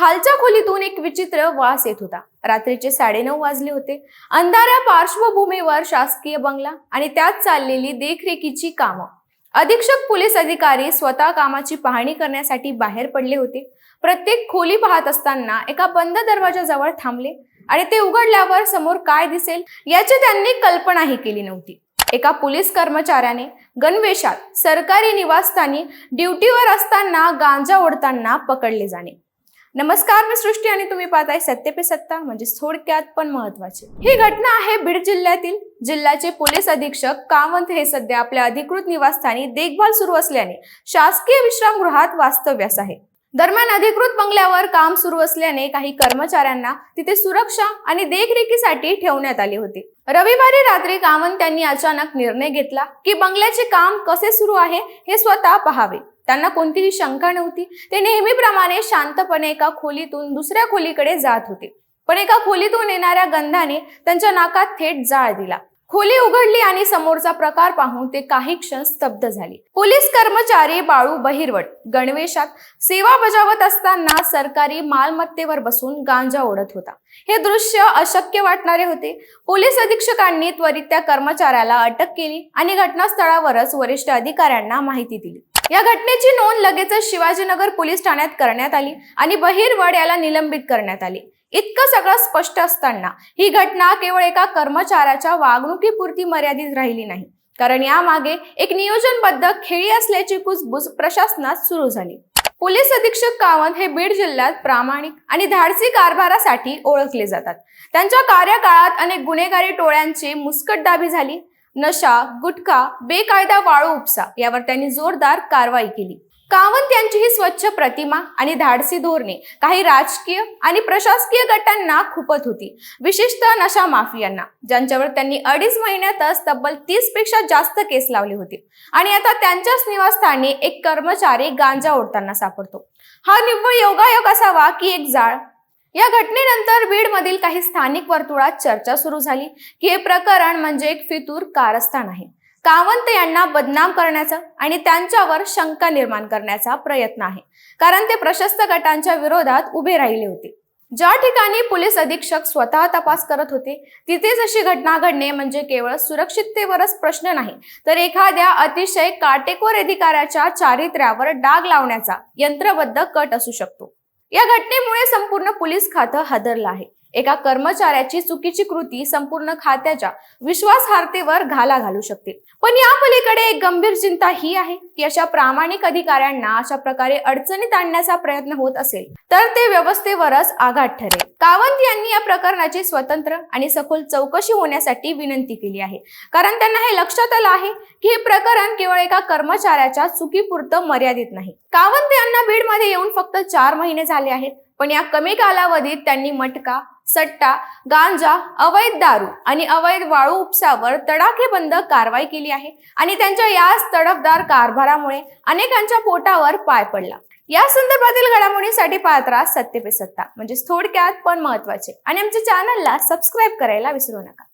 खालच्या खोलीतून एक विचित्र वास येत होता. रात्रीचे साडेनऊ वाजले होते. अंधाऱ्या पार्श्वभूमीवर शासकीय बंगला आणि त्यात चाललेली देखरेखीची कामं. अधीक्षक पोलीस अधिकारी स्वतः कामाची पाहणी करण्यासाठी बाहेर पडले होते. प्रत्येक खोली पाहत असताना एका बंद दरवाजाजवळ थांबले आणि ते उघडल्यावर समोर काय दिसेल याची त्यांनी कल्पनाही केली नव्हती. एका पोलीस कर्मचाऱ्याने गणवेशात सरकारी निवासस्थानी ड्युटीवर असताना गांजा ओढताना पकडले जाणे. नमस्कार मी सृष्टी आणि तुम्ही पाहताय सत्य पे सत्ता म्हणजे थोडक्यात पण महत्त्वाचे. ही घटना आहे बीड जिल्ह्यातील जिल्ह्याचे पोलीस अधीक्षक कामंत हे सध्या आपल्या अधिकृत निवासस्थानी देखभाल सुरू असल्याने शासकीय विश्रामगृहात वास्तव्यास आहे. दरम्यान अधिकृत बंगल्यावर काम सुरू असल्याने काही कर्मचाऱ्यांना तिथे सुरक्षा आणि देखरेखीसाठी ठेवण्यात आले होते. रविवारी रात्री कामंत यांनी अचानक निर्णय घेतला की बंगल्याचे काम कसे सुरू आहे हे स्वतः पहावे. त्यांना कोणतीही शंका नव्हती. ते नेहमीप्रमाणे शांतपणे एका खोलीतून दुसऱ्या खोलीकडे जात होते. पण एका खोलीतून येणाऱ्या गंधाने त्यांच्या नाकात थेट जाळ दिला. खोली उघडली आणि समोरचा प्रकार पाहून ते काही क्षण स्तब्ध झाले. पोलीस कर्मचारी बाळू बहिरवट गणवेशात सेवा बजावत असताना सरकारी मालमत्तेवर बसून गांजा ओढत होता. हे दृश्य अशक्य वाटणारे होते. पोलीस अधीक्षकांनी त्वरित त्या कर्मचाऱ्याला अटक केली आणि घटनास्थळावरच वरिष्ठ अधिकाऱ्यांना माहिती दिली. या घटनेची नोंद लगेचच शिवाजीनगर पोलीस ठाण्यात करण्यात आली आणि बहिरवड याला निलंबित करण्यात आले. इतकं सगळं स्पष्ट असताना ही घटना केवळ एका कर्मचाऱ्याच्या वागणुकीपुरती मर्यादित राहिली नाही. कारण यामागे एक नियोजनबद्ध खेळी असल्याची कुजबूज प्रशासनात सुरू झाली. पोलीस अधीक्षक कावंत हे बीड जिल्ह्यात प्रामाणिक आणि धाडसी कारभारासाठी ओळखले जातात. त्यांच्या कार्यकाळात अनेक गुन्हेगारी टोळ्यांची मुस्कटदाबी झाली. नशा गुटखा बेकायदा वाळू उपसा यावर त्यांनी जोरदार कारवाई केली. कावंत यांची ही स्वच्छ प्रतिमा आणि धाडसी धोरणे काही राजकीय आणि प्रशासकीय गटांना खुपत होती. विशेषतः नशा माफियांना ज्यांच्यावर त्यांनी अडीच महिन्यातच तब्बल तीसपेक्षा जास्त केस लावले होते. आणि आता त्यांच्याच निवासस्थानी एक कर्मचारी गांजा ओढताना सापडतो. हा निव्वळ योगायोग असावा की एक जाळ? या घटनेनंतर बीडमधील काही स्थानिक वर्तुळात चर्चा सुरू झाली. की हे प्रकरण म्हणजे एक फितूर कारस्थान आहे. कावंत यांना बदनाम करण्याचा आणि त्यांच्यावर शंका निर्माण करण्याचा प्रयत्न आहे. कारण ते प्रशस्त गटांच्या विरोधात उभे राहिले होते. ज्या ठिकाणी पोलीस अधीक्षक स्वतः तपास करत होते तिथेच अशी घटना घडणे म्हणजे केवळ सुरक्षिततेवरच प्रश्न नाही तर एखाद्या अतिशय काटेकोर अधिकाऱ्याच्या चारित्र्यावर डाग लावण्याचा यंत्रबद्ध कट असू शकतो. या घटनेमुळे संपूर्ण पोलीस खातं हादरलं आहे. एका कर्मचाऱ्याची चुकीची कृती संपूर्ण खात्याच्या विश्वासार्हतेवर घाला घालू शकते. पण या पलीकडे एक गंभीर चिंता ही आहे की अशा प्रामाणिक अधिकाऱ्यांना अशा प्रकारे अडचणीत आणण्याचा प्रयत्न होत असेल तर ते व्यवस्थेवरच आघात ठरेल. कावंत यांनी या प्रकरणाची स्वतंत्र आणि सखोल चौकशी होण्यासाठी विनंती केली आहे. कारण त्यांना हे लक्षात आलं आहे की हे प्रकरण केवळ एका कर्मचाऱ्याच्या चुकीपुरतं मर्यादित नाही. कावंत यांना बीडमध्ये येऊन फक्त चार महिने झाले आहेत. पण या कमी कालावधीत त्यांनी मटका सट्टा गांजा अवैध दारू आणि अवैध वाळू उपसावर तडाखेबंद कारवाई केली आहे आणि त्यांच्या याच तडफदार कारभारामुळे अनेकांच्या पोटावर पाय पडला. या संदर्भातील घडामोडींसाठी पात्रा सत्य पे सत्ता. म्हणजे थोडक्यात पण महत्त्वाचे आणि आमच्या चॅनलला सबस्क्राईब करायला विसरू नका.